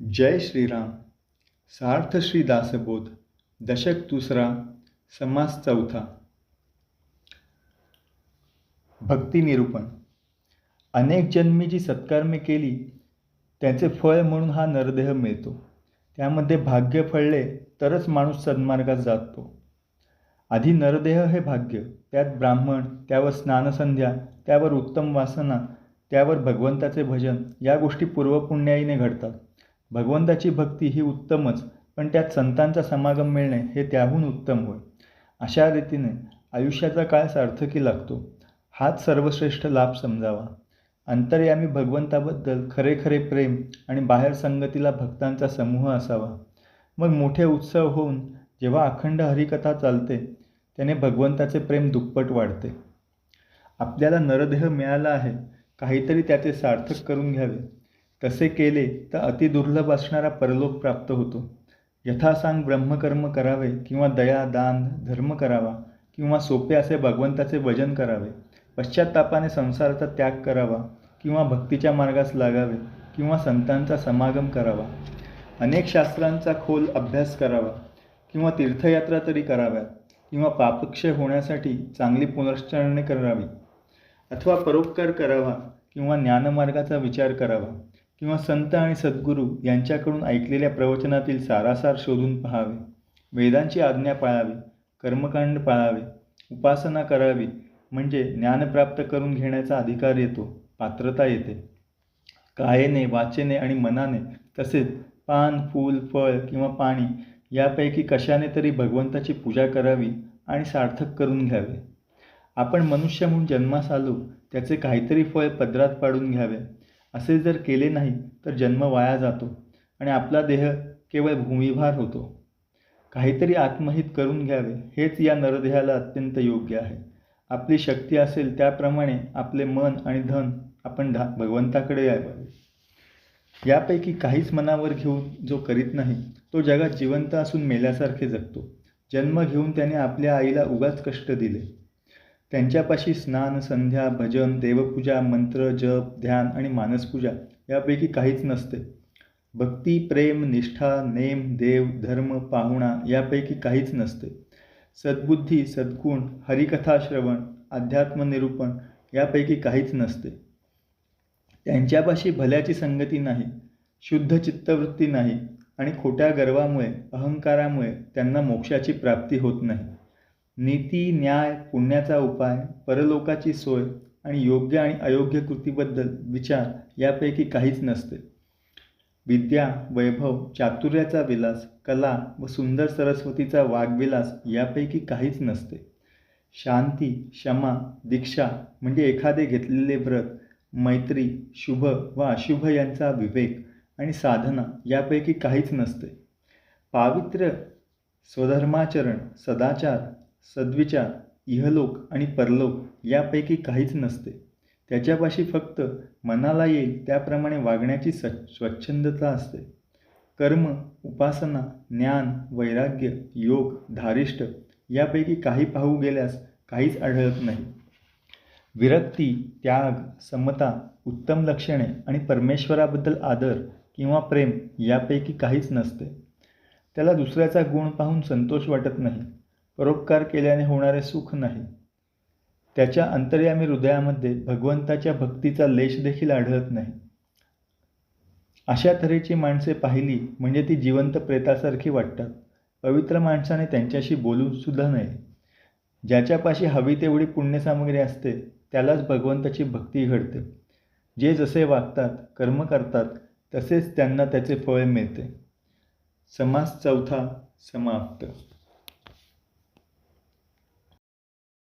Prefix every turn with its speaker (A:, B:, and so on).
A: जय श्रीराम। सार्थ श्री दासबोध। दशक दुसरा। समास चौथा। भक्ती निरूपण। अनेक जन्मी जी सत्कर्मे केली त्याचे फळ म्हणून हा नरदेह मिळतो. त्यामध्ये भाग्य फळले तरच माणूस सन्मार्गात जातो. आधी नरदेह हे भाग्य त्यात ब्राह्मण त्यावर स्नानसंध्या त्यावर उत्तम वासना त्यावर भगवंताचे भजन या गोष्टी पूर्वपुण्याईने घडतात. भगवंताची भक्ती ही उत्तमच पण त्यात संतांचा समागम मिळणे हे त्याहून उत्तम होय. अशा रीतीने आयुष्याचा काळ सार्थकी लागतो. हाच सर्वश्रेष्ठ लाभ समजावा. अंतर्यामी भगवंताबद्दल खरे खरे प्रेम आणि बाहेर संगतीला भक्तांचा समूह असावा. मग मोठे उत्सव होऊन जेव्हा अखंड हरिकथा चालते त्याने भगवंताचे प्रेम दुप्पट वाढते. आपल्याला नरदेह मिळाला आहे काहीतरी त्याचे सार्थक करून घ्यावे. तसे केले तर अतिदुर्लभ असणारा परलोक प्राप्त होतो. यथासांग ब्रह्मकर्म करावे किंवा दया दान धर्म करावा किंवा सोपे असे भगवंताचे भजन करावे पश्चात्तापाने संसाराचा त्याग करावा किंवा भक्तीच्या मार्गास लागावे किंवा संतांचा समागम करावा. अनेक शास्त्रांचा खोल अभ्यास करावा किंवा तीर्थयात्रा तरी कराव्यात किंवा पापक्षय होण्यासाठी चांगली पुनश्चरणे करावी अथवा परोपकार करावा किंवा ज्ञानमार्गाचा विचार करावा. किंवा संत आणि सद्गुरू यांच्याकडून ऐकलेल्या प्रवचनातील सारासार शोधून पहावे. वेदांची आज्ञा पाळावी कर्मकांड पाळावे उपासना करावी म्हणजे ज्ञान प्राप्त करून घेण्याचा अधिकार येतो पात्रता येते. कायेने वाचेने आणि मनाने तसेच पान फूल फळ किंवा पाणी यापैकी कशाने तरी भगवंताची पूजा करावी आणि सार्थक करून घ्यावे. आपण मनुष्य म्हणून जन्मास आलो त्याचे काहीतरी फळ पदरात पाडून घ्यावे. असे जर केले नाही तर जन्म वाया जातो आणि आपला देह केवळ भूमिभार होतो. काहीतरी आत्महित करून घ्यावे हेच या नरदेहाला अत्यंत योग्य आहे. आपली शक्ती असेल त्याप्रमाणे आपले मन आणि धन आपण धा भगवंताकडे यावे. यापैकी काहीच मनावर घेऊन जो करीत नाही तो जगात जिवंत असून मेल्यासारखे जगतो. जन्म घेऊन त्याने आपल्या आईला उगाच कष्ट दिले. त्यांच्यापाशी स्नान संध्या भजन देवपूजा मंत्र जप ध्यान आणि मानसपूजा यापैकी काहीच नसते. भक्ती प्रेम निष्ठा नेम देव धर्म पाहुणा यापैकी काहीच नसते. सद्बुद्धी सद्गुण हरिकथा श्रवण अध्यात्मनिरूपण यापैकी काहीच नसते. त्यांच्यापाशी भल्याची संगती नाही शुद्ध चित्तवृत्ती नाही आणि खोट्या गर्वामुळे अहंकारामुळे त्यांना मोक्षाची प्राप्ती होत नाही. नीती न्याय पुण्याचा उपाय परलोकाची सोय आणि योग्य आणि अयोग्य कृतीबद्दल विचार यापैकी काहीच नसते. विद्या वैभव चातुर्याचा विलास कला व सुंदर सरस्वतीचा वाग्विलास यापैकी काहीच नसते. शांती क्षमा दीक्षा म्हणजे एखादे घेतलेले व्रत मैत्री शुभ व अशुभ यांचा विवेक आणि साधना यापैकी काहीच नसते. पावित्र्य स्वधर्माचरण सदाचार सद्विचार इहलोक आणि परलोक यापैकी काहीच नसते. त्याच्यापाशी फक्त मनाला येईल त्याप्रमाणे वागण्याची स स्वच्छंदता असते. कर्म उपासना ज्ञान वैराग्य योग धारिष्ट यापैकी काही पाहू गेल्यास काहीच आढळत नाही. विरक्ती त्याग समता उत्तम लक्षणे आणि परमेश्वराबद्दल आदर किंवा प्रेम यापैकी काहीच नसते. त्याला दुसऱ्याचा गुण पाहून संतोष वाटत नाही. परोपकार केल्याने होणारे सुख नाही. त्याच्या अंतर्यामी हृदयामध्ये भगवंताच्या भक्तीचा लेश देखील आढळत नाही. अशा तऱ्हेची माणसे पाहिली म्हणजे ती जिवंत प्रेतासारखी वाटतात. पवित्र माणसाने त्यांच्याशी बोलू सुद्धा नये ज्याच्यापाशी हवी तेवढी पुण्यसामग्री असते त्यालाच भगवंताची भक्ती घडते. जे जसे वागतात कर्म करतात तसेच त्यांना त्याचे फळ मिळते. समास चौथा समाप्त.